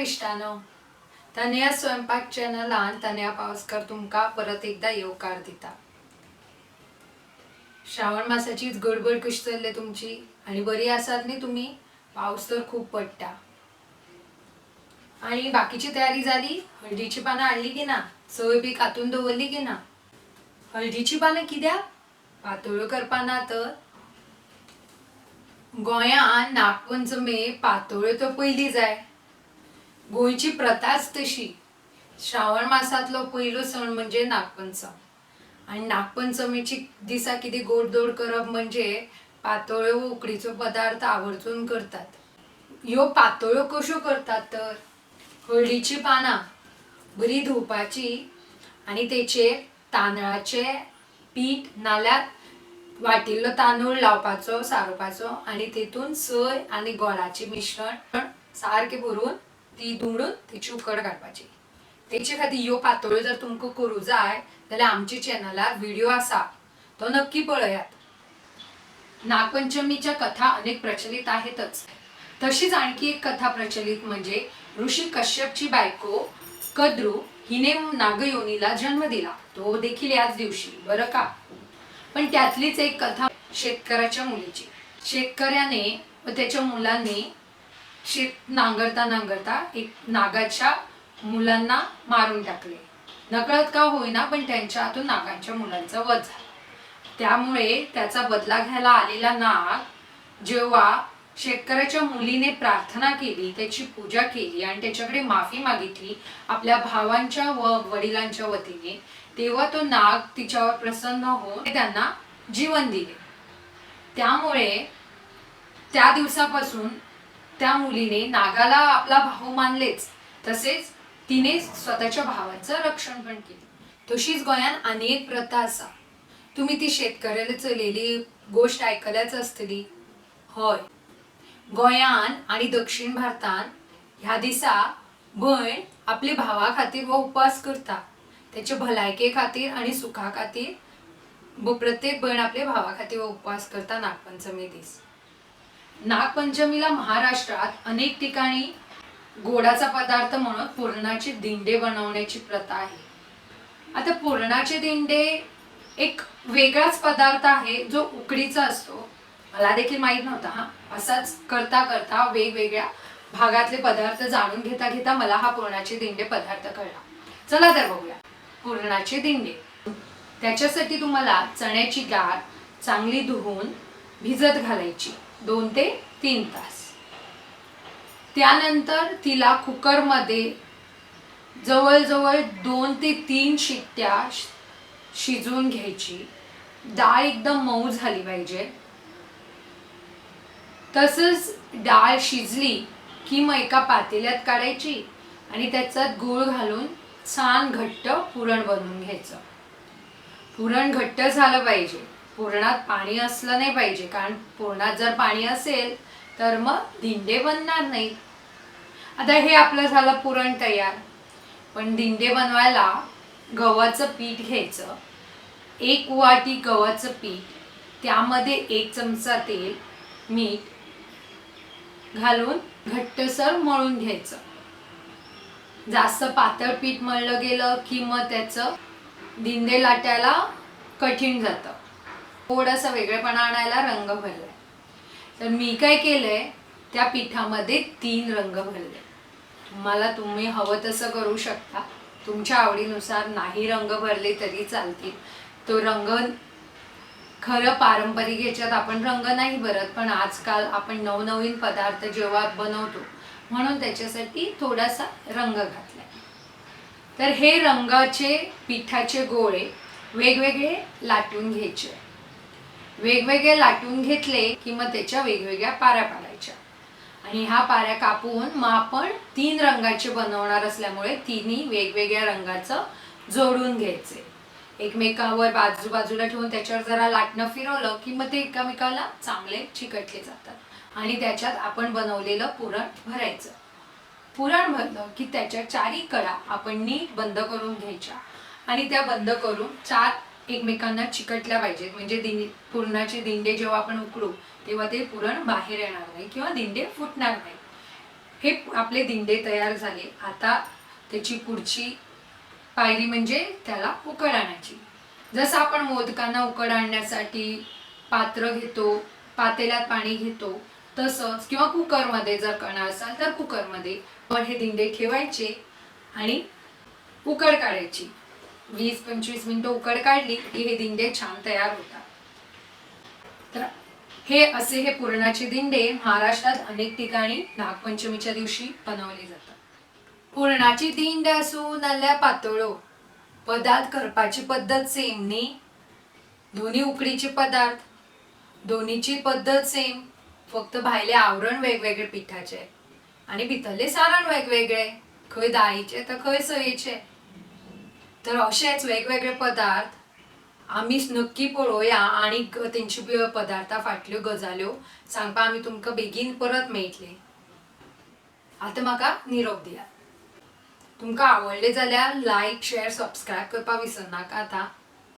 नमस्कार इष्टानो. तनया स्वयंपाक चॅनलान तनया पावसकर तुमका परत एकदा येवकार दिता. श्रावण मासाचीच गडबड कशी चलली तुमची? आणि बरी आसात न्ही तुम्ही? पाऊस तर खूप पडटा. आणि बाकीची तयारी झाली? हळदीची पानं आणली की ना? सय बी कातून दवरली की ना? हळदीची पानं कित्याक पातोळ्यो करपाना तर. गोंयान नागपंचमे पातोळ्यो तर पयली जाय गोंयची प्रथाच तशी. श्रावण मासातलो पयलो सण म्हणजे नागपंचम. आणि नागपंचमीची दिसा कितें गोडदोड करप म्हणजे पातोळ्यो उकडीचो पदार्थ आवर्जून करतात. ह्यो पातोळ्यो कश्यो करतात तर? हळदीची पानां बरी धुवपाची आणि तेचेर तांदळाचे पीठ नाल्यार वाटिल्लो तांदूळ लावपाचो सारोवपाचो आणि तेतून सय आणि गोडाचे मिश्रण सारखे भरून ती दुमडून तिची उकड काडपाची तेचे खातीर ह्यो पातोळ्यो जर तुमकां करूं जाय जाल्यार आमच्या चॅनलार व्हिडिओ आसा तो नक्की पळयात. नागपंचमीच्या कथा अनेक प्रचलित आहेतच. तशीच आणखी एक कथा प्रचलित म्हणजे ऋषी कश्यपची बायको कद्रू हिने नागयोनीला जन्म दिला. तो देखील याच दिवशी बरं का? पण त्यातलीच एक कथा शेतकऱ्याच्या मुलीची. शेतकऱ्याने व त्याच्या मुलांनी शेत नांगरता नांगरता एक नागाच्या मुलांना मारून टाकले. नकळत का होईना पण त्यांच्या हातून नागांच्या मुलांचा वध झाला. त्यामुळे त्याचा बदला घ्यायला आलेला नाग जेव्हा शेतकऱ्याच्या मुलीने प्रार्थना केली त्याची पूजा केली आणि त्याच्याकडे माफी मागितली आपल्या भावांच्या व वडिलांच्या वतीने तेव्हा तो नाग तिच्यावर प्रसन्न होऊन त्यांना जीवन दिले. त्यामुळे त्या दिवसापासून त्या मुलीने नागाला आपला भाऊ मानलेच. तसेच तिने स्वतःच्या भावाचं रक्षण पण केलं. तशीच गोंयांत आनी एक प्रथा आसा तुम्ही ती शेतकऱ्याला चलयली गोष्ट आयकल्याच आसतली हय. गोंयान आणि दक्षिण भारतांत ह्या दिसा भयण आपले भावा खातीर हो उपास करता. त्याच्या भलायके खातीर आणि सुखा खातीर प्रत्येक भयण आपल्या भावा खातीर हो उपवास करता नागपंचमी दीस. नागपंचमीला महाराष्ट्रात अनेक ठिकाणी गोडाचा पदार्थ म्हणून पुरणाचे दिंडे बनवण्याची प्रथा आहे. आता पुरणाचे दिंडे एक वेगळाच पदार्थ आहे जो उकडीचा असतो. मला देखील माहीत नव्हता हा. असाच करता करता वेगवेगळ्या भागातले पदार्थ जाणून घेता घेता मला हा पुरणाचे दिंडे पदार्थ कळला. चला तर बघूया. पुरणाचे दिंडे. त्याच्यासाठी तुम्हाला चण्याची डाळ चांगली धुवून भिजत घालायची. दोन ते तीन तास. त्यानंतर तिला कुकरमध्ये जवळजवळ दोन ते तीन शिट्ट्या शिजवून घ्यायची. डाळ एकदम मऊ झाली पाहिजे. तसंच डाळ शिजली की मग एका पातेल्यात काढायची आणि त्याच्यात गूळ घालून छान घट्ट पुरण बनवून घ्यायचं. पुरण घट्ट झालं पाहिजे. पुरणात पाणी असलं नाही पाहिजे. कारण पुरणात जर पाणी असेल तर मग दिंडे बनणार नाही. आता हे आपलं झालं पुरण तयार. पण दिंडे बनवायला गव्हाचं पीठ घ्यायचं. एक वाटी गव्हाचं पीठ त्यामध्ये एक चमचा तेल मीठ घालून घट्टसर मळून घ्यायचं. जास्त पातळ पीठ मळलं गेलं की मग त्याचं दिंडे लाटायला कठीण जातं. थोडासा वेगळेपणा आणायला रंग भरलाय. तर मी काय केलंय त्या पिठामध्ये तीन रंग भरले. तुम्हाला तुम्ही हवं तसं करू शकता. तुमच्या आवडीनुसार नाही रंग भरले तरी चालतील. तो रंग खरं पारंपरिक ह्याच्यात आपण रंग नाही भरत पण आजकाल आपण नवनवीन पदार्थ जेव्हा बनवतो म्हणून त्याच्यासाठी थोडासा रंग घातलाय. तर हे रंगाचे पिठाचे गोळे वेगवेगळे लाटून घ्यायचे. वेगवेगळे लाटून घेतले की मग त्याच्या वेगवेगळ्या पाऱ्या पाडायच्या. आणि ह्या पाऱ्या कापून मग आपण तीन रंगाचे बनवणार असल्यामुळे तिन्ही वेगवेगळ्या रंगाचं जोडून घ्यायचे. एकमेकावर बाजूबाजूला ठेवून त्याच्यावर जरा लाटणं फिरवलं की मग ते एकमेकाला चांगले चिकटले जातात. आणि त्याच्यात आपण बनवलेलं पुरण भरायचं. पुरण भरलं की त्याच्या चारी कडा आपण नीट बंद करून घ्यायच्या. आणि त्या बंद करून चार एकमेकांना चिकटल्या पाहिजेत. म्हणजे दिंडी पुरणाचे दिंडे जेव्हा आपण उकडू तेव्हा ते पुरण बाहेर येणार नाही किंवा दिंडे फुटणार नाही. हे आपले दिंडे तयार झाले. आता त्याची पुढची पायरी म्हणजे त्याला उकड आणायची. जसं आपण मोदकांना उकड आणण्यासाठी पात्र घेतो पातेल्यात पाणी घेतो तसंच किंवा कुकरमध्ये जर करणार असाल तर कुकरमध्ये पण हे दिंडे ठेवायचे आणि उकड काढायची. वीस पंचवीस मिनिटं उकड काढली की हे दिंडे छान तयार होतात. तर हे असे हे पुरणाचे दिंडे महाराष्ट्रात अनेक ठिकाणी नागपंचमीच्या दिवशी बनवले जातात. पुरणाची दिंड असू नल्या पातळो पदार्थ करपाची पद्धत सेम नी. दोन्ही उकडीचे पदार्थ दोन्हीची पद्धत सेम फक्त भायले आवरण वेगवेगळे पिठाचे आणि भितरले सारण वेगवेगळे खंय दाळीचे तर खंय सयेचे तर अशेच वेगवेगळे पदार्थ आमी नक्की पळोवया आणि तेंची बी पदार्थां फाटल्यो गजाल्यो सांगपा आमी तुमकां बेगीन परत मेळटले. आतां म्हाका निरोप दियात तुमकां आवडले जाल्यार लायक शेअर सबस्क्रायब करपाक विसरनाका आतां.